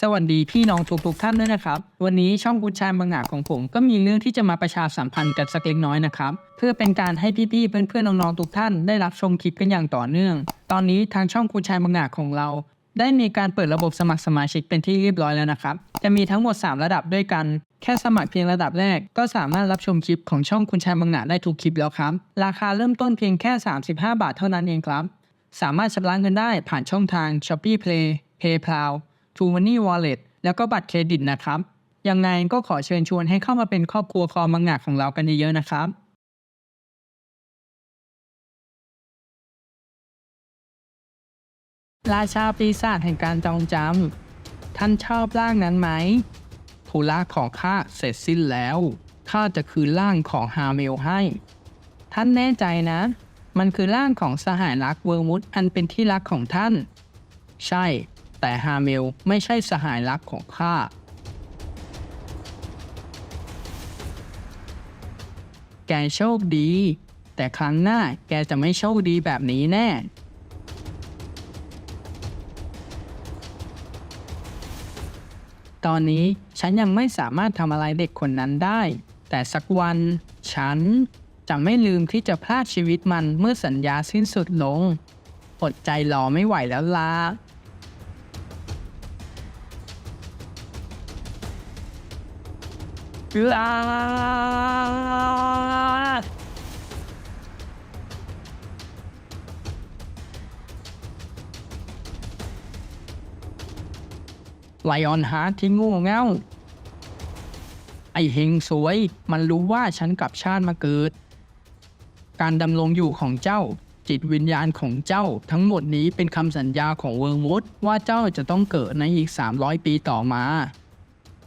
สวัสดีพี่น้องทุกทุกๆท่านด้วยนะครับ วันนี้ช่องกุญชายบางหนาของผมก็มีเรื่องที่จะมาประชาสัมพันธ์กันสักเล็กน้อยนะครับ เพื่อเป็นการให้พี่ๆเพื่อนๆน้องๆทุกท่านได้รับชมคลิปกันอย่างต่อเนื่อง ตอนนี้ทางช่องกุญชายบางหนาของเรา ได้มีการเปิดระบบสมัครสมาชิกเป็นที่เรียบร้อยแล้วนะครับ จะมีทั้งหมด 3 ระดับด้วยกัน แค่สมัครเพียงระดับแรก ก็สามารถรับชมคลิปของช่องคุณชายบางหนาได้ทุกคลิปแล้วครับ ราคาเริ่มต้นเพียงแค่ 35 บาทเท่านั้นเองครับ สามารถชำระเงินได้ผ่านช่องทาง Shopee Play PayPal t r u e Money Wallet แล้วก็บัตรเครดิตนะครับ ยังไงก็ขอเชิญชวนให้เข้ามาเป็นครอบครัวคอมังงะของเรากันเยอะๆนะครับราชาปีศาจแห่งการจองจำ ท่านชอบร่างนั้นไหมธุระของข้าเสร็จสิ้นแล้ว ข้าจะคืนร่างของฮาเมลให้ ท่านแน่ใจนะ มันคือร่างของสหายรักเวอร์มุดอันเป็นที่รักของท่าน ใช่ แต่ฮาเมลไม่ใช่สหายรักของข้า แกโชคดี แต่ครั้งหน้าแกจะไม่โชคดีแบบนี้แน่ ตอนนี้ฉันยังไม่สามารถทำอะไรเด็กคนนั้นได้ แต่สักวัน ฉันจะไม่ลืมที่จะพลาดชีวิตมันเมื่อสัญญาสิ้นสุดลง อดใจรอไม่ไหวแล้วล่ะลา ไลออนฮาร์ทที่โง่เง่า ไอเฮงสวย มันรู้ว่าฉันกลับชาติมาเกิด การดำรงอยู่ของเจ้า จิตวิญญาณของเจ้า ทั้งหมดนี้เป็นคำสัญญาของเวิร์มวุดว่าเจ้าจะต้องเกิดในอีก 300 ปีต่อมา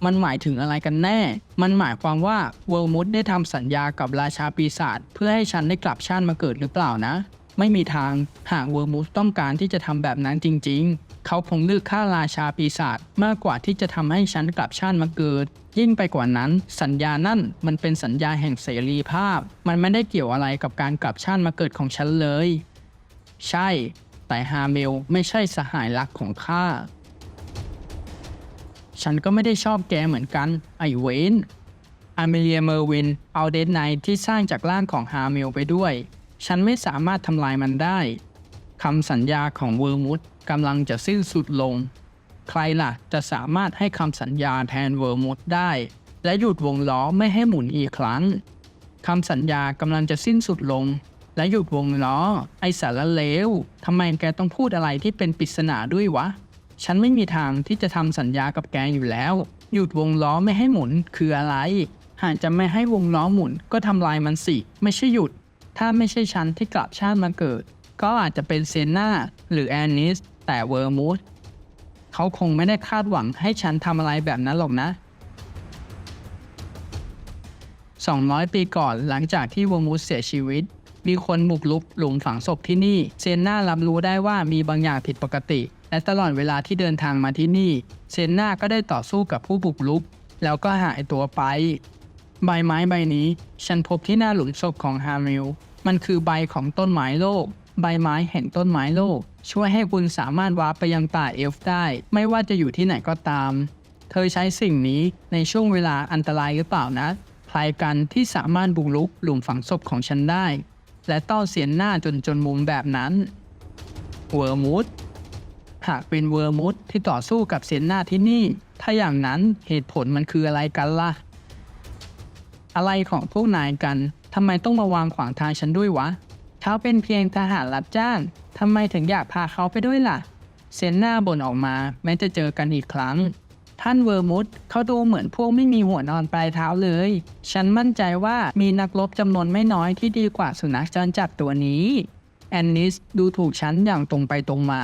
มันหมายถึงอะไรกันแน่ มันหมายความว่าเวิร์มุดได้ทำสัญญากับราชาปีศาจเพื่อให้ฉันได้กลับชาติมาเกิดหรือเปล่านะ ไม่มีทาง หากเวิร์มุดต้องการที่จะทำแบบนั้นจริง ๆ เขาคงเลือกฆ่าราชาปีศาจมากกว่าที่จะทำให้ฉันกลับชาติมาเกิด ยิ่งไปกว่านั้น สัญญานั่นมันเป็นสัญญาแห่งเสรีภาพ มันไม่ได้เกี่ยวอะไรกับการกลับชาติมาเกิดของฉันเลย ใช่ แต่ฮาเมลไม่ใช่สหายรักของข้า ฉันก็ไม่ได้ชอบแกเหมือนกัน ไอเวนอเมเลียเมอร์วินเอาเดนไนที่สร้างจากร่างของฮาเมลไปด้วย ฉันไม่สามารถทำลายมันได้คำสัญญาของเวอร์มุดกำลังจะสิ้นสุดลง ใครล่ะจะสามารถให้คำสัญญาแทนเวอร์มุดได้ และหยุดวงล้อไม่ให้หมุนอีกครั้งคำสัญญากำลังจะสิ้นสุดลง และหยุดวงล้อ ไอสารเลวทำไมแกต้องพูดอะไรที่เป็นปริศนาด้วยวะ ฉันไม่มีทางที่จะทำสัญญากับแกอยู่แล้ว หยุดวงล้อไม่ให้หมุนคืออะไร หากจะไม่ให้วงล้อหมุนก็ทำลายมันสิ ไม่ใช่หยุด ถ้าไม่ใช่ฉันที่กลับชาติมาเกิด ก็อาจจะเป็นเซนาหรือแอนนิส แต่เวอร์มูสเขาคงไม่ได้คาดหวังให้ฉันทำอะไรแบบนั้นหรอกนะ200 ปีก่อนหลังจากที่วงมูสเสียชีวิต มีคนบุกลุกหลุมฝังศพที่นี่ เซนนารับรู้ได้ว่ามีบางอย่างผิดปกติ และตลอดเวลาที่เดินทางมาที่นี่ เซนนาก็ได้ต่อสู้กับผู้บุกลุก แล้วก็หายตัวไป ใบไม้ใบนี้ ฉันพบที่หน้าหลุมศพของฮามิล มันคือใบของต้นไม้โลก ใบไม้แห่งต้นไม้โลก ช่วยให้คุณสามารถวาร์ปไปยังป่าเอลฟ์ได้ ไม่ว่าจะอยู่ที่ไหนก็ตาม เธอใช้สิ่งนี้ในช่วงเวลาอันตรายหรือเปล่านะใครกันที่สามารถบุกรุกหลุมฝังศพของฉันได้ และต้อเสียนหน้าจนจนมุมแบบนั้นเวอร์มูด หากเป็นเวอร์มูดที่ต่อสู้กับเสียนนาที่นี่ ถ้าอย่างนั้นเหตุผลมันคืออะไรกันล่ะ อะไรของพวกนายกันทำไมต้องมาวางขวางทางฉันด้วยวะ เขาเป็นเพียงทหารรับจ้างทำไมถึงอยากพาเขาไปด้วยล่ะ เซนนาบ่นออกมาแม้จะเจอกันอีกครั้ง ท่านเวอร์มุดเขาดูเหมือนพวกไม่มีหัวนอนปลายเท้าเลย ฉันมั่นใจว่ามีนักรบจำนวนไม่น้อยที่ดีกว่าสุนัขจรจัดตัวนี้ แอนนิสดูถูกฉันอย่างตรงไปตรงมา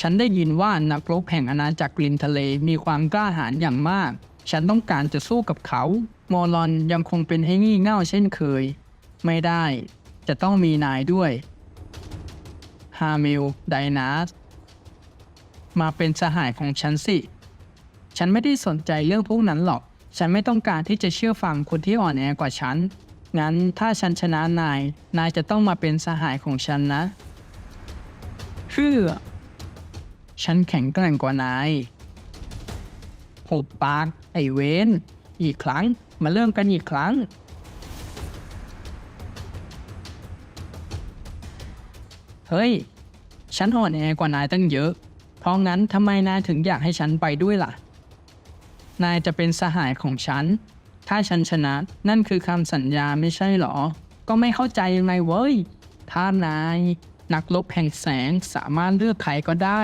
ฉันได้ยินว่านักรบแห่งอาณาจักรริมทะเลมีความกล้าหาญอย่างมาก ฉันต้องการจะสู้กับเขา มอลอนยังคงเป็นให้งี่เง่าเช่นเคย ไม่ได้ จะต้องมีนายด้วย ฮามิล ไดนาส มาเป็นสหายของฉันสิ ฉันไม่ได้สนใจเรื่องพวกนั้นหรอก ฉันไม่ต้องการที่จะเชื่อฟังคนที่อ่อนแอกว่าฉัน งั้นถ้าฉันชนะนาย นายจะต้องมาเป็นสหายของฉันนะเชื่อ ฉันแข็งแกร่งกว่านายหุบปากไอเวนอีกครั้ง มาเริ่มกันอีกครั้ง เฮ้ย ฉันอ่อนแอกว่านายตั้งเยอะ เพราะงั้นทำไมนายถึงอยากให้ฉันไปด้วยล่ะ นายจะเป็นสหายของฉัน ถ้าฉันชนะ นั่นคือคำสัญญาไม่ใช่หรอ ก็ไม่เข้าใจยังไงเว้ย ถ้านาย นักลบแห่งแสงสามารถเลือกใครก็ได้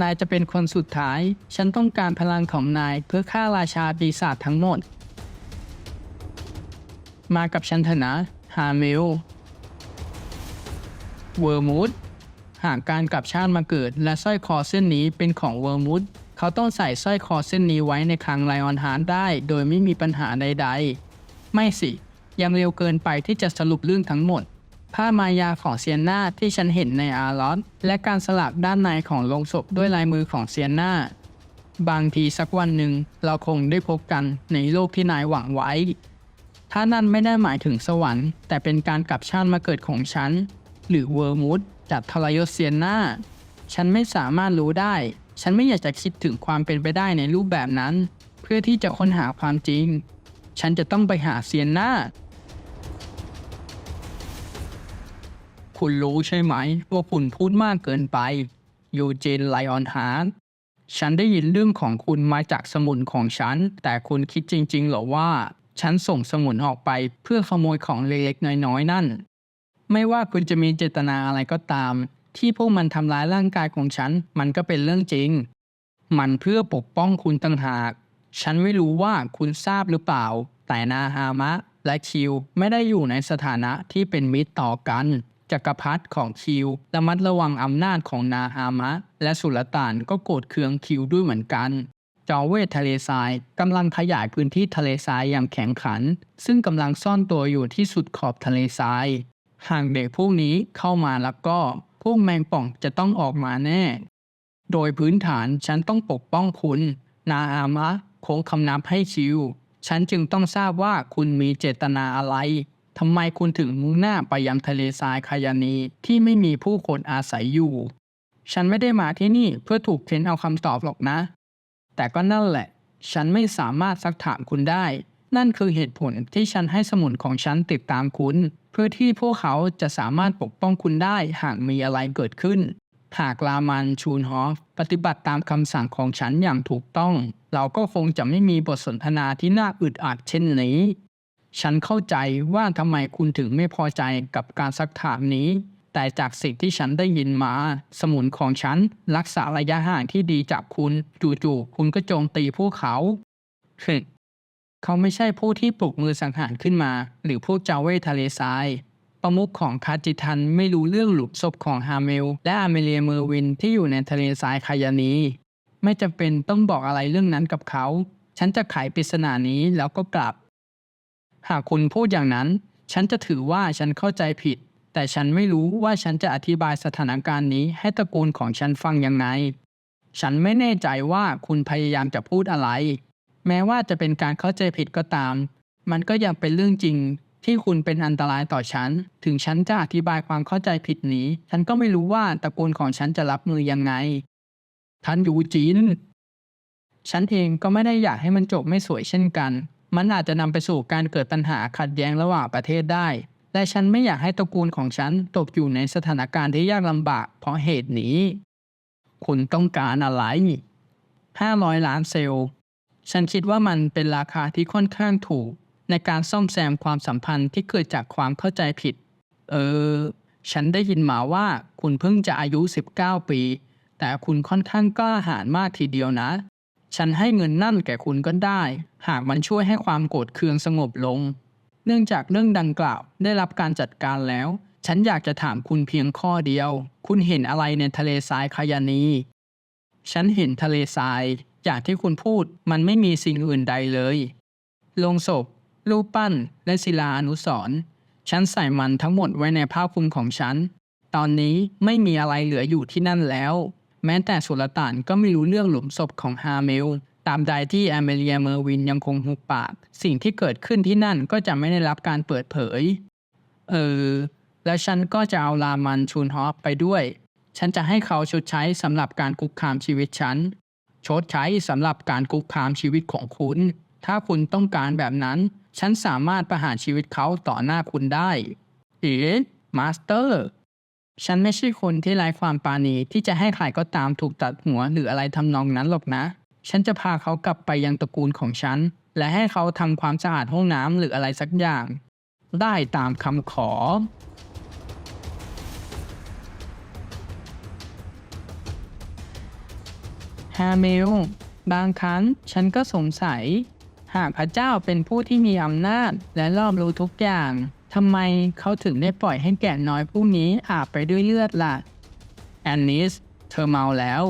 นายจะเป็นคนสุดท้าย ฉันต้องการพลังของนายเพื่อฆ่าราชาปีศาจทั้งหมด มากับฉันเถอะนะฮาเมล เวอร์มูดหากการกลับชาติมาเกิด และสร้อยคอเส้นนี้เป็นของเวอร์มูดเขาต้องใส่สร้อยคอเส้นนี้ไว้ในคลังไลออนฮาร์ดได้ โดยไม่มีปัญหาใดๆ ไม่สิ ยังเร็วเกินไปที่จะสรุปเรื่องทั้งหมด ผ้ามายาของเซียนนาที่ฉันเห็นในอาร์ลอสและการสลักด้านในของโลงศพด้วยลายมือของเซียนนาบางทีสักวันหนึ่งเราคงได้พบกันในโลกที่นายหวังไว้ ถ้านั่นไม่ได้หมายถึงสวรรค์ แต่เป็นการกลับชาติมาเกิดของฉัน หรือเวอร์มูดจากทรยศเซียนนาฉันไม่สามารถรู้ได้ ฉันไม่อยากจะคิดถึงความเป็นไปได้ในรูปแบบนั้น เพื่อที่จะค้นหาความจริง ฉันจะต้องไปหาเซียนนา คุณรู้ใช่ไหม ว่าคุณพูดมากเกินไป ยูเจนไลออนฮาร์ดฉันได้ยินเรื่องของคุณมาจากสมุนของฉัน แต่คุณคิดจริงๆหรอว่า ฉันส่งสมุนออกไปเพื่อขโมยของเล็กๆน้อยๆนั่น ไม่ว่าคุณจะมีเจตนาอะไรก็ตาม ที่พวกมันทำร้ายร่างกายของฉัน มันก็เป็นเรื่องจริง มันเพื่อปกป้องคุณต่างหาก ฉันไม่รู้ว่าคุณทราบหรือเปล่า แต่นาฮามะและคิวไม่ได้อยู่ในสถานะที่เป็นมิตรต่อกัน จักรพรรดิของคิวระมัดระวังอำนาจของนาฮามะ และสุลต่านก็โกรธเคืองคิวด้วยเหมือนกัน จอเวททะเลทรายกำลังขยายพื้นที่ทะเลทรายอย่างแข็งขัน ซึ่งกำลังซ่อนตัวอยู่ที่สุดขอบทะเลทราย หากเด็กพวกนี้เข้ามาแล้วก็พวกแมงป่องจะต้องออกมาแน่ โดยพื้นฐานฉันต้องปกป้องคุณ นาอามะโค้งคำนับให้ชิว ฉันจึงต้องทราบว่าคุณมีเจตนาอะไร ทำไมคุณถึงมุ่งหน้าไปยังทะเลทรายคายานีที่ไม่มีผู้คนอาศัยอยู่ ฉันไม่ได้มาที่นี่เพื่อถูกเค้นเอาคำตอบหรอกนะ แต่ก็นั่นแหละ ฉันไม่สามารถซักถามคุณได้ นั่นคือเหตุผลที่ฉันให้สมุนของฉันติดตามคุณ เพื่อที่พวกเขาจะสามารถปกป้องคุณได้หากมีอะไรเกิดขึ้น หากลามันชูนฮอฟปฏิบัติตามคำสั่งของฉันอย่างถูกต้อง เราก็คงจะไม่มีบทสนทนาที่น่าอึดอัดเช่นนี้ ฉันเข้าใจว่าทำไมคุณถึงไม่พอใจกับการซักถามนี้ แต่จากสิ่งที่ฉันได้ยินมา สมุนของฉันรักษาระยะห่างที่ดีจากคุณจู่ๆคุณก็โจมตีพวกเขาฮึเขาไม่ใช่ผู้ที่ปลุกมือสังหารขึ้นมา หรือพวกเจ้าเวทะเลทราย ประมุขของคาจิทันไม่รู้เรื่องหลุมศพของฮาเมล และอาเมเลียเมอร์วินที่อยู่ในทะเลทรายคายานีไม่จำเป็นต้องบอกอะไรเรื่องนั้นกับเขา ฉันจะไขปริศนานี้แล้วก็กลับ หากคุณพูดอย่างนั้น ฉันจะถือว่าฉันเข้าใจผิด แต่ฉันไม่รู้ว่าฉันจะอธิบายสถานการณ์นี้ให้ตระกูลของฉันฟังยังไง ฉันไม่แน่ใจว่าคุณพยายามจะพูดอะไร แม้ว่าจะเป็นการเข้าใจผิดก็ตาม มันก็ยังเป็นเรื่องจริงที่คุณเป็นอันตรายต่อฉัน ถึงฉันจะอธิบายความเข้าใจผิดนี้ ฉันก็ไม่รู้ว่าตระกูลของฉันจะรับมือยังไง ท่านยูจินฉันเองก็ไม่ได้อยากให้มันจบไม่สวยเช่นกัน มันอาจจะนำไปสู่การเกิดปัญหาขัดแย้งระหว่างประเทศได้ และฉันไม่อยากให้ตระกูลของฉันตกอยู่ในสถานการณ์ที่ยากลำบากเพราะเหตุนี้ คุณต้องการอะไร500 ล้านเซลล์ ฉันคิดว่ามันเป็นราคาที่ค่อนข้างถูก ในการซ่อมแซมความสัมพันธ์ที่เกิดจากความเข้าใจผิด เออ ฉันได้ยินมาว่าคุณเพิ่งจะอายุ 19 ปี แต่คุณค่อนข้างกล้าหาญมากทีเดียวนะ ฉันให้เงินนั่นแก่คุณก็ได้ หากมันช่วยให้ความโกรธเคืองสงบลง เนื่องจากเรื่องดังกล่าวได้รับการจัดการแล้ว ฉันอยากจะถามคุณเพียงข้อเดียว คุณเห็นอะไรในทะเลทรายคายานี ฉันเห็นทะเลทรายอย่างที่คุณพูดมันไม่มีสิ่งอื่นใดเลยลงศพ รูปปั้น และศิลาอนุสรณ์ฉันใส่มันทั้งหมดไว้ในผ้าคลุมของฉัน ตอนนี้ไม่มีอะไรเหลืออยู่ที่นั่นแล้ว แม้แต่สุลต่านก็ไม่รู้เรื่องหลุมศพของฮาเมล ตามใดที่แอเมเลียเมอร์วินยังคงหุบปาก สิ่งที่เกิดขึ้นที่นั่นก็จะไม่ได้รับการเปิดเผย เออ แล้วฉันก็จะเอาลามันชูนฮอปไปด้วย ฉันจะให้เขาชดใช้สำหรับการคุกคามชีวิตฉัน ชดใช้สำหรับการคุกคามชีวิตของคุณ ถ้าคุณต้องการแบบนั้น ฉันสามารถประหารชีวิตเขาต่อหน้าคุณได้ เอ๋มาสเตอร์ ฉันไม่ใช่คนที่ไร้ความปาณีที่จะให้ใครก็ตามถูกตัดหัวหรืออะไรทำนองนั้นหรอกนะ ฉันจะพาเขากลับไปยังตระกูลของฉัน และให้เขาทำความสะอาดห้องน้ำหรืออะไรสักอย่าง ได้ตามคำขอ ฮาเมล บางครั้งฉันก็สงสัย หากพระเจ้าเป็นผู้ที่มีอำนาจและรอบรู้ทุกอย่าง ทำไมเขาถึงได้ปล่อยให้แกะน้อยผู้นี้อาบไปด้วยเลือดล่ะ แอนนิส เธอเมาแล้ว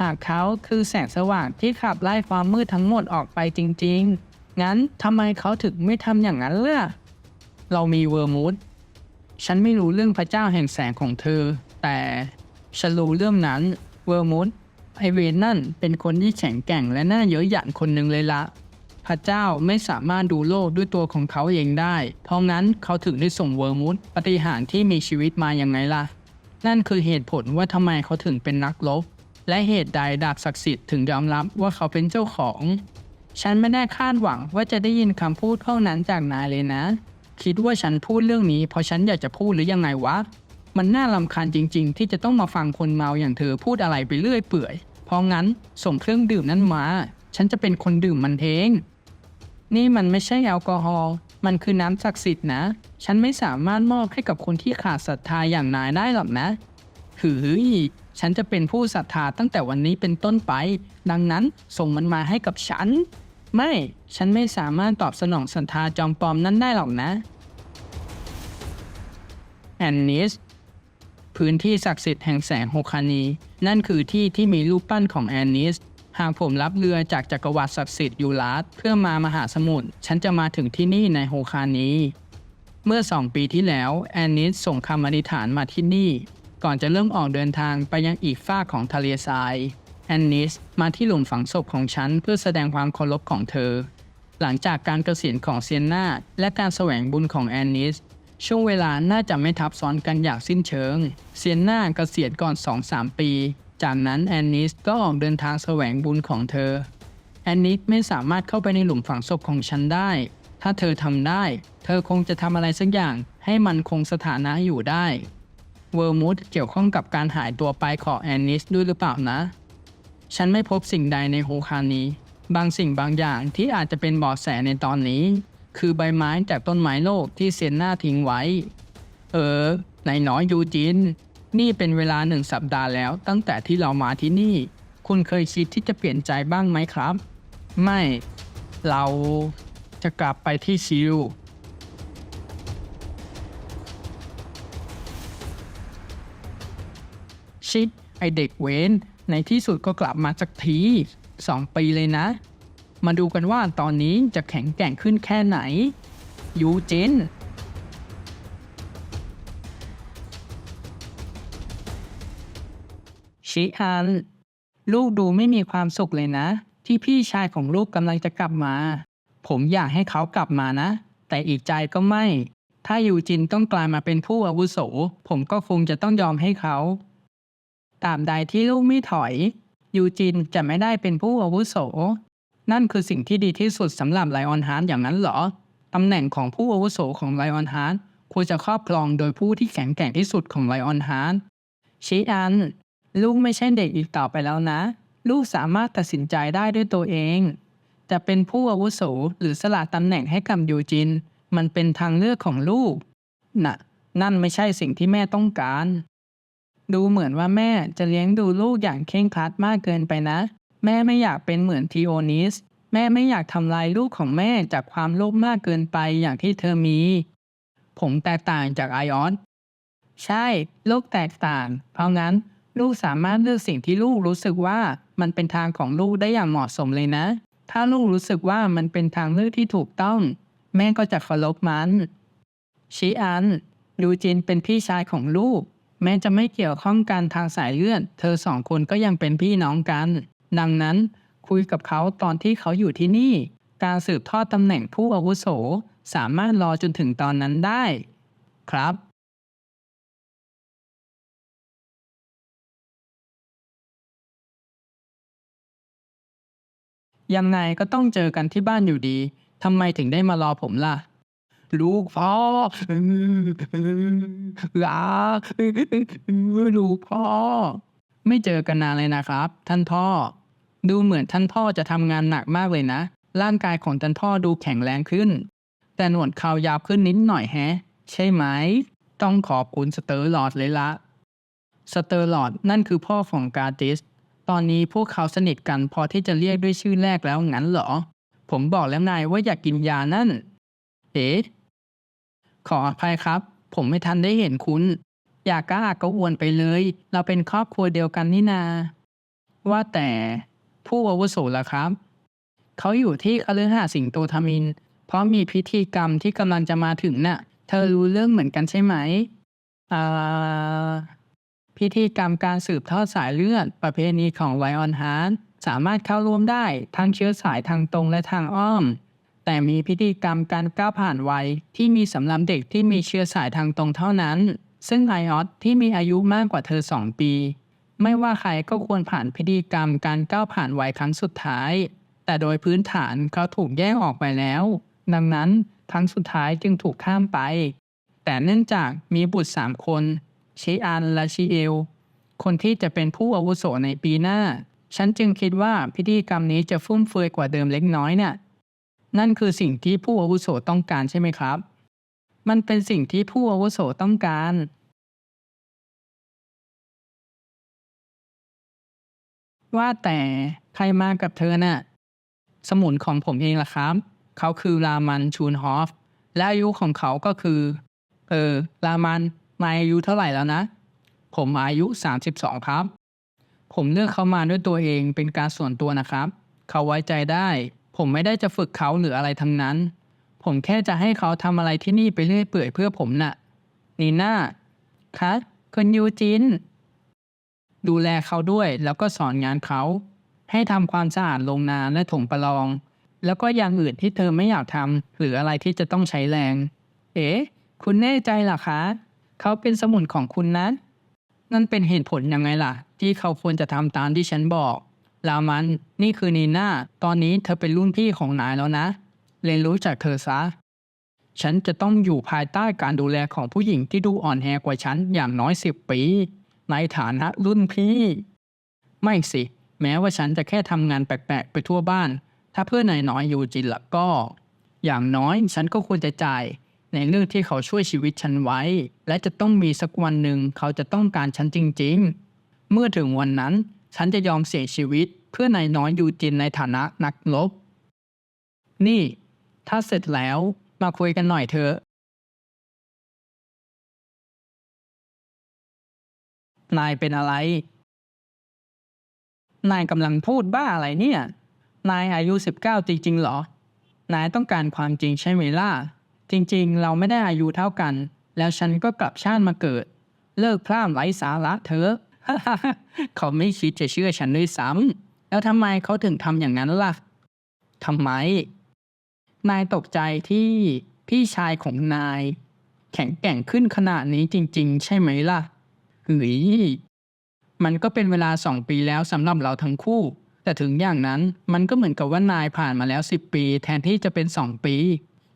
หากเขาคือแสงสว่างที่ขับไล่ความมืดทั้งหมดออกไปจริง ๆ งั้นทำไมเขาถึงไม่ทำอย่างนั้นล่ะ เรามีเวอร์มูดฉันไม่รู้เรื่องพระเจ้าแห่งแสงของเธอ แต่ฉันรู้เรื่องนั้น เวอร์มูดไอเวนนั่นเป็นคนที่แข็งแกร่งและน่าเยอะหยันคนหนึ่งเลยละ พระเจ้าไม่สามารถดูโลกด้วยตัวของเขาเองได้ เพราะงั้นเขาถึงได้ส่งเวอร์มูดปฏิหารที่มีชีวิตมาอย่างไงล่ะ นั่นคือเหตุผลว่าทำไมเขาถึงเป็นนักรบและเหตุใดดาบศักดิ์สิทธิ์ถึงยอมรับว่าเขาเป็นเจ้าของ ฉันไม่ได้คาดหวังว่าจะได้ยินคำพูดเท่านั้นจากนายเลยนะ คิดว่าฉันพูดเรื่องนี้เพราะฉันอยากจะพูดหรือยังไงวะ มันน่ารำคาญจริง ๆ ที่จะต้องมาฟังคนเมาอย่างเธอพูดอะไรไปเรื่อยเปื่อย เพราะงั้นส่งเครื่องดื่มนั้นมา ฉันจะเป็นคนดื่มมันเอง นี่มันไม่ใช่แอลกอฮอล์ มันคือน้ำศักดิ์สิทธิ์นะ ฉันไม่สามารถมอบให้กับคนที่ขาดศรัทธาอย่างนายได้หรอกนะ หือ ฉันจะเป็นผู้ศรัทธาตั้งแต่วันนี้เป็นต้นไป ดังนั้นส่งมันมาให้กับฉัน ไม่ ฉันไม่สามารถตอบสนองศรัทธาจอมปลอมนั้นได้หรอกนะ แอนนิส พื้นที่ศักดิ์สิทธิ์แห่งแสงโฮคานี นั่นคือที่ที่มีรูปปั้นของแอนนิส หากผมรับเรือจากจักรวรรดิศักดิ์สิทธิ์ยูราสเพื่อมามหาสมุทรฉันจะมาถึงที่นี่ในโฮคานีเมื่อสองปีที่แล้ว แอนนิสส่งคำอธิษฐานมาที่นี่ ก่อนจะเริ่มออกเดินทางไปยังอีกฝ้าของทะเลทรายแอนนิสมาที่หลุมฝังศพของฉันเพื่อแสดงความเคารพของเธอ หลังจากการเกษียณของเซียนนาและการแสวงบุญของแอนนิสช่วงเวลาน่าจะไม่ทับซ้อนกันอย่างสิ้นเชิง เซียนนาเกษียณก่อน 2-3 ปี จากนั้นแอนนิสก็ออกเดินทางแสวงบุญของเธอ แอนนิสไม่สามารถเข้าไปในหลุมฝังศพของฉันได้ ถ้าเธอทำได้ เธอคงจะทำอะไรสักอย่างให้มันคงสถานะอยู่ได้ เวอร์มูดเกี่ยวข้องกับการหายตัวไปของแอนนิสด้วยหรือเปล่านะ ฉันไม่พบสิ่งใดในโฮคานี้ บางสิ่งบางอย่างที่อาจจะเป็นเบาะแสในตอนนี้ คือใบไม้จากต้นไม้โลกที่เซนหน้าทิ้งไว้ เออ นายน้อยยูจิน นี่เป็นเวลาหนึ่งสัปดาห์แล้วตั้งแต่ที่เรามาที่นี่ คุณเคยคิดที่จะเปลี่ยนใจบ้างไหมครับ ไม่ เราจะกลับไปที่ซิลชิดไอเด็กเวนในที่สุดก็กลับมาสักทีสองปีเลยนะ มาดูกันว่าตอนนี้จะแข็งแกร่งขึ้นแค่ไหน ยูจิน ชิอัน ลูกดูไม่มีความสุขเลยนะ ที่พี่ชายของลูกกำลังจะกลับมา ผมอยากให้เขากลับมานะ แต่อีกใจก็ไม่ ถ้ายูจินต้องกลายมาเป็นผู้อาวุโส ผมก็คงจะต้องยอมให้เขาตาบใดที่ลูกไม่ถอย ยูจินจะไม่ได้เป็นผู้อาวุโส นั่นคือสิ่งที่ดีที่สุดสำหรับไลออนฮาร์ดอย่างนั้นเหรอตำแหน่งของผู้อาวุโสของไลออนฮาร์ดควรจะครอบครองโดยผู้ที่แข็งแกร่งที่สุดของไลออนฮาร์ดชิอัน ลูกไม่ใช่เด็กอีกต่อไปแล้วนะ ลูกสามารถตัดสินใจได้ด้วยตัวเองจะเป็นผู้อาวุโสหรือสละตำแหน่งให้กับยูจิน มันเป็นทางเลือกของลูกน่ะ นั่นไม่ใช่สิ่งที่แม่ต้องการ ดูเหมือนว่าแม่จะเลี้ยงดูลูกอย่างเคร่งครัดมากเกินไปนะ แม่ไม่อยากเป็นเหมือนทีโอนิส แม่ไม่อยากทำลายลูกของแม่จากความโลภมากเกินไปอย่างที่เธอมี ผมแตกต่างจากไอออน ใช่ โลกแตกต่าง เพราะงั้น ลูกสามารถเลือกสิ่งที่ลูกรู้สึกว่ามันเป็นทางของลูกได้อย่างเหมาะสมเลยนะ ถ้าลูกรู้สึกว่ามันเป็นทางเลือกที่ถูกต้อง แม่ก็จะเคารพมันชิอันยูจินเป็นพี่ชายของลูก แม้จะไม่เกี่ยวข้องกันทางสายเลือด เธอสองคนก็ยังเป็นพี่น้องกัน ดังนั้นคุยกับเขาตอนที่เขาอยู่ที่นี่ การสืบทอดตำแหน่งผู้อาวุโส สามารถรอจนถึงตอนนั้นได้ ครับ ยังไงก็ต้องเจอกันที่บ้านอยู่ดีทำไมถึงได้มารอผมล่ะ ลูกพ่อรักลูกพ่อ ไม่เจอกันนานเลยนะครับ ท่านพ่อ ดูเหมือนท่านพ่อจะทำงานหนักมากเลยนะ ร่างกายของท่านพ่อดูแข็งแรงขึ้น แต่หนวดเขายาวขึ้นนิดหน่อยแฮะ ใช่ไหม ต้องขอบคุณสเตอร์ลอดเลยละสเตอร์ลอดนั่นคือพ่อของกาติส ตอนนี้พวกเขาสนิทกันพอที่จะเรียกด้วยชื่อแรกแล้วงั้นเหรอ ผมบอกแล้วนายว่าอยากกินยานั่น เอ๊ะขออภัยครับ ผมไม่ทันได้เห็นคุณ อยากก้าก็อวนไปเลย เราเป็นครอบครัวเดียวกันนี่นา ว่าแต่ผู้อาวุโสล่ะครับ เขาอยู่ที่คฤหาสน์สิงโตทมิน เพราะมีพิธีกรรมที่กำลังจะมาถึงน่ะ เธอรู้เรื่องเหมือนกันใช่ไหมอ่า พิธีกรรมการสืบทอดสายเลือด ประเพณีของไวออนฮาร์ดสามารถเข้าร่วมได้ทั้งเชื้อสายทางตรงและทางอ้อม แต่มีพิธีกรรมการก้าวผ่านวัยที่มีสำหรับเด็กที่มีเชื้อสายทางตรงเท่านั้น ซึ่งไอออสที่มีอายุมากกว่าเธอสองปี ไม่ว่าใครก็ควรผ่านพิธีกรรมการก้าวผ่านวัยครั้งสุดท้าย แต่โดยพื้นฐานเขาถูกแยกออกไปแล้ว ดังนั้นครั้งสุดท้ายจึงถูกข้ามไป แต่เนื่องจากมีบุตรสามคน ชิอันและชิเอล คนที่จะเป็นผู้อาวุโสในปีหน้า ฉันจึงคิดว่าพิธีกรรมนี้จะฟุ่มเฟือยกว่าเดิมเล็กน้อยเนี่ยนั่นคือสิ่งที่ผู้อาวุโสต้องการใช่ไหมครับ มันเป็นสิ่งที่ผู้อาวุโสต้องการ ว่าแต่ใครมากับเธอน่ะ สมุนของผมเองล่ะครับ เขาคือรามันชูนฮอฟ และอายุของเขาก็คือ เออ รามัน นายอายุเท่าไหร่แล้วนะ ผมอายุ 32 ครับ ผมเลือกเขามาด้วยตัวเองเป็นการส่วนตัวนะครับ เขาไว้ใจได้ ผมไม่ได้จะฝึกเขาหรืออะไรทั้งนั้น ผมแค่จะให้เขาทำอะไรที่นี่ไปเรื่อยเปื่อยเพื่อผมน่ะนีน่าคะคุณยูจิน ดูแลเขาด้วยแล้วก็สอนงานเขา ให้ทำความสะอาดโรงนาและถงประลอง แล้วก็อย่างอื่นที่เธอไม่อยากทำหรืออะไรที่จะต้องใช้แรง เอ๊ะ คุณแน่ใจหรอคะ เขาเป็นสมุนของคุณนะนั่นเป็นเหตุผลยังไงล่ะ ที่เขาควรจะทำตามที่ฉันบอกลามัน นี่คือนีน่า ตอนนี้เธอเป็นรุ่นพี่ของนายแล้วนะ เรียนรู้จากเธอซะ ฉันจะต้องอยู่ภายใต้การดูแลของผู้หญิงที่ดูอ่อนแอกว่าฉันอย่างน้อยสิบปี ในฐานะรุ่นพี่ ไม่สิ แม้ว่าฉันจะแค่ทำงานแปลกๆไปทั่วบ้าน ถ้าเพื่อนนายน้อยอยู่จริงละก็ อย่างน้อยฉันก็ควรจะจ่าย ในเรื่องที่เขาช่วยชีวิตฉันไว้ และจะต้องมีสักวันหนึ่งเขาจะต้องการฉันจริงๆ เมื่อถึงวันนั้น ฉันจะยอมเสียชีวิต เพื่อนายน้อยยูจินในฐานะนักรบนี่ ถ้าเสร็จแล้วมาคุยกันหน่อยเถอะ นายเป็นอะไร นายกำลังพูดบ้าอะไรเนี่ย นายอายุ 19 จริงๆเหรอ นายต้องการความจริงใช่ไหมล่ะ จริงๆ เราไม่ได้อายุเท่ากัน แล้วฉันก็กลับชาติมาเกิด เลิกพร่ำไร้สาระเถอะเขาไม่คิดจะเชื่อฉันด้วยซ้ำแล้วทำไมเขาถึงทำอย่างนั้นล่ะทำไม นายตกใจที่พี่ชายของนาย แข็งแกร่งขึ้นขนาดนี้จริง ๆ ใช่ไหมล่ะเฮ้ยมันก็เป็นเวลาสองปีแล้วสำหรับเราทั้งคู่ แต่ถึงอย่างนั้นมันก็เหมือนกับว่านายผ่านมาแล้วสิบปี แทนที่จะเป็นสองปี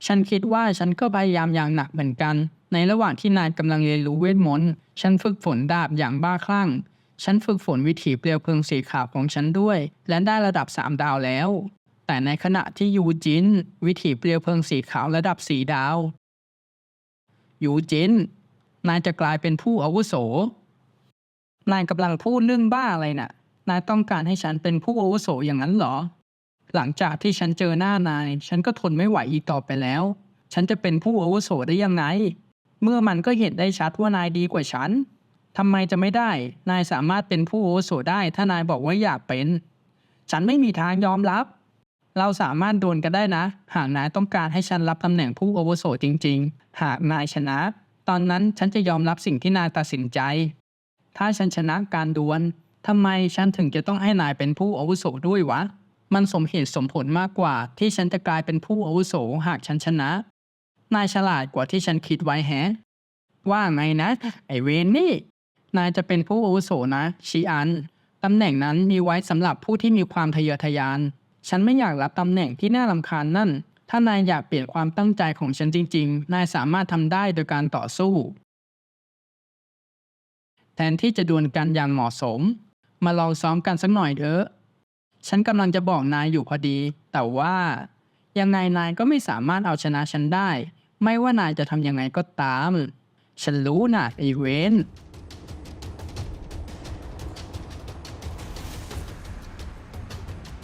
ฉันคิดว่าฉันก็พยายามอย่างหนักเหมือนกัน ในระหว่างที่นายกำลังเรียนรู้เวทมนต์ฉันฝึกฝนดาบอย่างบ้าคลั่ง ฉันฝึกฝนวิถีเปลวเพลิงสีขาวของฉันด้วย และได้ระดับสามดาวแล้ว แต่ในขณะที่ยูจิน วิถีเปลวเพลิงสีขาวระดับสีดาว ยูจิน นายจะกลายเป็นผู้อาวุโส นายกำลังพูดเรื่องบ้าอะไรน่ะ นายต้องการให้ฉันเป็นผู้อาวุโสอย่างนั้นเหรอ หลังจากที่ฉันเจอหน้านาย ฉันก็ทนไม่ไหวอีกต่อไปแล้ว ฉันจะเป็นผู้อาวุโสได้ยังไง เมื่อมันก็เห็นได้ชัดว่านายดีกว่าฉันทำไมจะไม่ได้ นายสามารถเป็นผู้อาวุโสได้ ถ้านายบอกว่าอยากเป็น ฉันไม่มีทางยอมรับ เราสามารถโดนกันได้นะ หากนายต้องการให้ฉันรับตำแหน่งผู้อาวุโสจริง ๆ หากนายชนะ ตอนนั้นฉันจะยอมรับสิ่งที่นายตัดสินใจ ถ้าฉันชนะการดวลทำไมฉันถึงจะต้องให้นายเป็นผู้อาวุโสด้วยวะ มันสมเหตุสมผลมากกว่าที่ฉันจะกลายเป็นผู้อาวุโสหากฉันชนะ นายฉลาดกว่าที่ฉันคิดไว้แฮะ ว่าไงนะ ไอเวนนี่ นายจะเป็นผู้อาวุโสนะ ชีอัน ตำแหน่งนั้นมีไว้สำหรับผู้ที่มีความทะเยอทะยาน ฉันไม่อยากรับตำแหน่งที่น่ารำคาญนั่น ถ้านายอยากเปลี่ยนความตั้งใจของฉันจริง ๆ นายสามารถทำได้โดยการต่อสู้ แทนที่จะดวลกันอย่างเหมาะสม มาลองซ้อมกันสักหน่อยเถอะ ฉันกำลังจะบอกนายอยู่พอดี แต่ว่า ยังไงนายก็ไม่สามารถเอาชนะฉันได้ ไม่ว่านายจะทำยังไงก็ตาม ฉันรู้นะไอเวน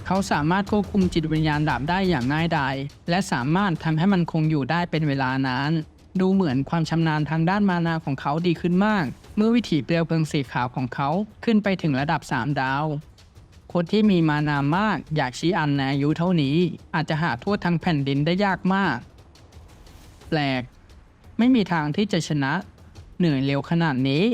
เขาสามารถควบคุมจิตวิญญาณดาบได้อย่างง่ายดาย และสามารถทำให้มันคงอยู่ได้เป็นเวลานาน ดูเหมือนความชำนาญทางด้านมานาของเขาดีขึ้นมาก เมื่อวิถีเปลวเพลิงสีขาวของเขาขึ้นไปถึงระดับ 3 ดาว คนที่มีมานามาก อยากชี้อันในอายุเท่านี้ อาจจะหาทั่วทั้งแผ่นดินได้ยากมาก แปลก ไม่มีทางที่จะชนะ เหนื่อยเร็วขนาดนี้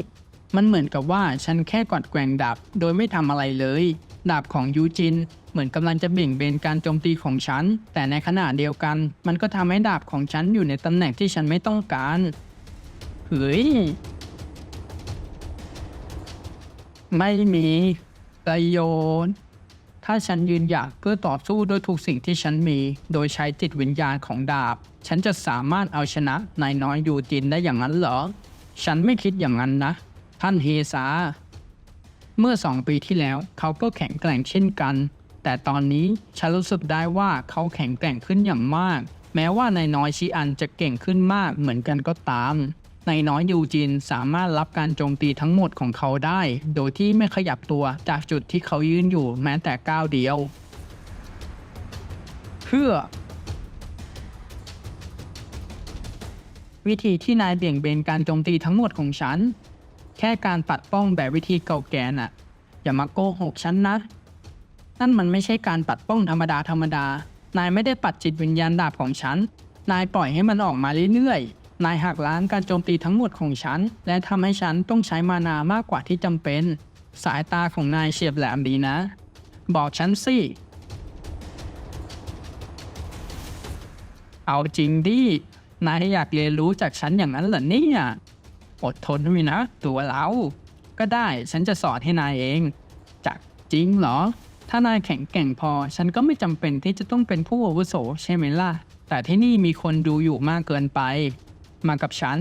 มันเหมือนกับว่าฉันแค่กอดแกว่งดาบโดยไม่ทำอะไรเลย ดาบของยูจินเหมือนกำลังจะเบี่ยงเบนการโจมตีของฉัน แต่ในขณะเดียวกัน มันก็ทำให้ดาบของฉันอยู่ในตำแหน่งที่ฉันไม่ต้องการเฮ้ยไม่มี ประโยชน์ ถ้าฉันยืนหยัดเพื่อต่อสู้ด้วยทุกสิ่งที่ฉันมี โดยใช้จิตวิญญาณของดาบ ฉันจะสามารถเอาชนะนายน้อยยูจินได้อย่างนั้นเหรอ ฉันไม่คิดอย่างนั้นนะ ท่านเฮซาเมื่อสองปีที่แล้วเขาก็แข็งแกร่งเช่นกัน แต่ตอนนี้ฉันรู้สึกได้ว่าเขาแข็งแกร่งขึ้นอย่างมาก แม้ว่านายน้อยชิอันจะเก่งขึ้นมากเหมือนกันก็ตาม นายน้อยยูจินสามารถรับการโจมตีทั้งหมดของเขาได้ โดยที่ไม่ขยับตัวจากจุดที่เขายืนอยู่แม้แต่ก้าวเดียว เพื่อ วิธีที่นายเบี่ยงเบนการโจมตีทั้งหมดของฉัน แค่การปัดป้องแบบวิธีเก่าแก่น่ะ อย่ามาโกหกฉันนะ นั่นมันไม่ใช่การปัดป้องธรรมดาธรรมดา นายไม่ได้ปัดจิตวิญญาณดาบของฉัน นายปล่อยให้มันออกมาเรื่อยๆ นายหักล้างการโจมตีทั้งหมดของฉัน และทำให้ฉันต้องใช้มานามากกว่าที่จำเป็น สายตาของนายเฉียบแหลมดีนะ บอกฉันสิ เอาจริงดิ นายอยากเรียนรู้จากฉันอย่างนั้นเหรอเนี่ยอดทนไว้นะ ตัวเรา ก็ได้ฉันจะสอนให้นายเอง จากจริงเหรอ ถ้านายแข็งแกร่งพอ ฉันก็ไม่จำเป็นที่จะต้องเป็นผู้อาวุโสใช่ไหมล่ะ แต่ที่นี่มีคนดูอยู่มากเกินไป มากับฉัน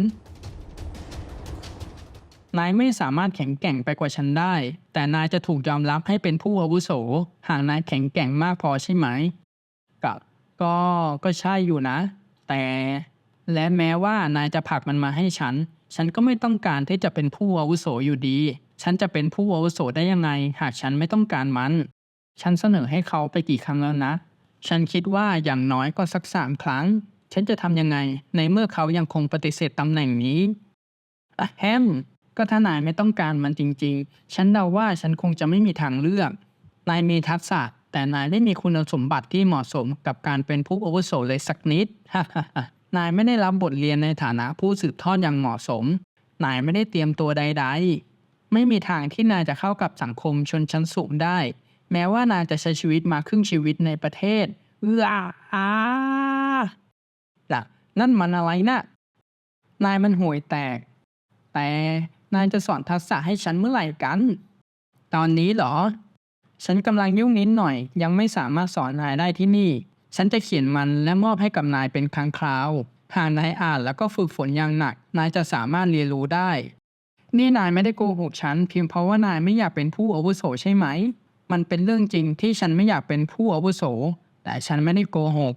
นายไม่สามารถแข็งแกร่งไปกว่าฉันได้ แต่นายจะถูกยอมรับให้เป็นผู้อาวุโส หากนายแข็งแกร่งมากพอใช่ไหมก็ก็ก็ใช่อยู่นะ แต่ และแม้ว่านายจะผลักมันมาให้ฉัน ฉันก็ไม่ต้องการที่จะเป็นผู้อาวุโสอยู่ดี ฉันจะเป็นผู้อาวุโสได้ยังไง หากฉันไม่ต้องการมัน ฉันเสนอให้เขาไปกี่ครั้งแล้วนะ ฉันคิดว่าอย่างน้อยก็สักสามครั้ง ฉันจะทำยังไง ในเมื่อเขายังคงปฏิเสธตำแหน่งนี้อะแฮม ก็ถ้านายไม่ต้องการมันจริง ๆ ฉันเดาว่าฉันคงจะไม่มีทางเลือก นายมีทักษะ แต่นายได้มีคุณสมบัติที่เหมาะสมกับการเป็นผู้อาวุโสเลยสักนิด นายไม่ได้รับบทเรียนในฐานะผู้สืบทอดอย่างเหมาะสม นายไม่ได้เตรียมตัวใด ๆ ไม่มีทางที่นายจะเข้ากับสังคมชนชั้นสูงได้ แม้ว่านายจะใช้ชีวิตมาครึ่งชีวิตในประเทศเอื้ออา นั่นมันอะไรนะนายมันห่วยแตก แต่นายจะสอนทักษะให้ฉันเมื่อไหร่กัน ตอนนี้เหรอ ฉันกำลังยุ่งนิดหน่อย ยังไม่สามารถสอนนายได้ที่นี่ ฉันจะเขียนมันและมอบให้กับนายเป็นครั้งคราว หากนายอ่านแล้วก็ฝึกฝนอย่างหนัก นายจะสามารถเรียนรู้ได้ นี่นายไม่ได้โกหกฉันเพียงเพราะว่านายไม่อยากเป็นผู้อาวุโสใช่ไหม มันเป็นเรื่องจริงที่ฉันไม่อยากเป็นผู้อาวุโส แต่ฉันไม่ได้โกหก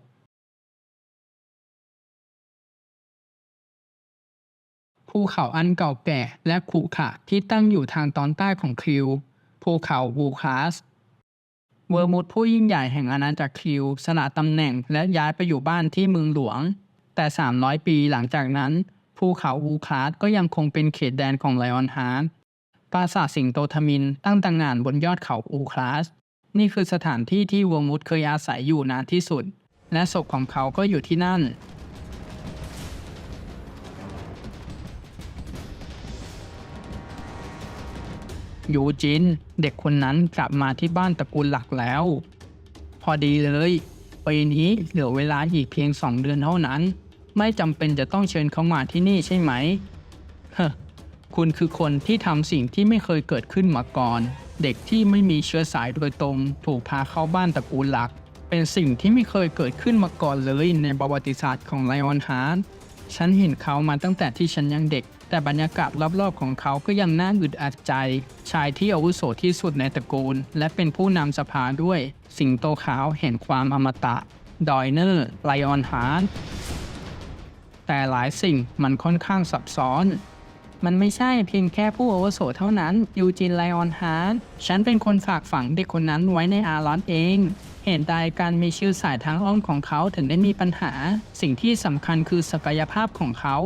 ภูเขาอันเก่าแก่และขรุขระที่ตั้งอยู่ทางตอนใต้ของคิว ภูเขาวูคลาส เวอร์มุดผู้ยิ่งใหญ่แห่งอาณาจักรคิว สละตำแหน่งและย้ายไปอยู่บ้านที่เมืองหลวง แต่ 300 ปีหลังจากนั้น ภูเขาวูคลาสก็ยังคงเป็นเขตแดนของไลออนฮาร์ดปราสาทสิงโตทมินตั้งตางงานบนยอดเขาอูคลาส นี่คือสถานที่ที่เวอร์มุดเคยอาศัยอยู่นานที่สุด และศพของเขาก็อยู่ที่นั่น ยูจิน เด็กคนนั้นกลับมาที่บ้านตระกูลหลักแล้ว พอดีเลยปีนี้เหลือเวลาอีกเพียงสองเดือนเท่านั้น ไม่จำเป็นจะต้องเชิญเขามาที่นี่ใช่ไหมเฮ้คุณคือคนที่ทำสิ่งที่ไม่เคยเกิดขึ้นมาก่อน เด็กที่ไม่มีเชื้อสายโดยตรง ถูกพาเข้าบ้านตระกูลหลัก เป็นสิ่งที่ไม่เคยเกิดขึ้นมาก่อนเลยในประวัติศาสตร์ของไลออนฮาร์ดฉันเห็นเขามาตั้งแต่ที่ฉันยังเด็ก แต่บรรยากาศรอบๆของเขาก็ยังน่าอึดอัดใจ ชายที่อาวุโสที่สุดในตระกูล และเป็นผู้นำสภาด้วย สิงโตขาวเห็นความอมตะ ดอยเนอร์ ไลออนฮาร์ดแต่หลายสิ่งมันค่อนข้างซับซ้อน มันไม่ใช่เพียงแค่ผู้อาวุโสเท่านั้น ยูจินไลออนฮาร์ดฉันเป็นคนฝากฝังเด็กคนนั้นไว้ในอารอนเองเหตุใดการมีชื่อสายทางอ้อมของเขาถึงได้มีปัญหา สิ่งที่สำคัญคือศักยภาพของเขา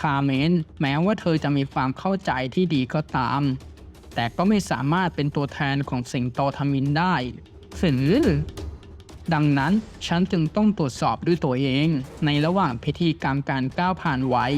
คาเมนแม้ว่าเธอจะมีความเข้าใจที่ดีก็ตาม แต่ก็ไม่สามารถเป็นตัวแทนของสิงโตทมินได้ฝือดังนั้นฉันจึงต้องตรวจสอบด้วยตัวเอง ในระหว่างพิธีกรรมการก้าวผ่านวัย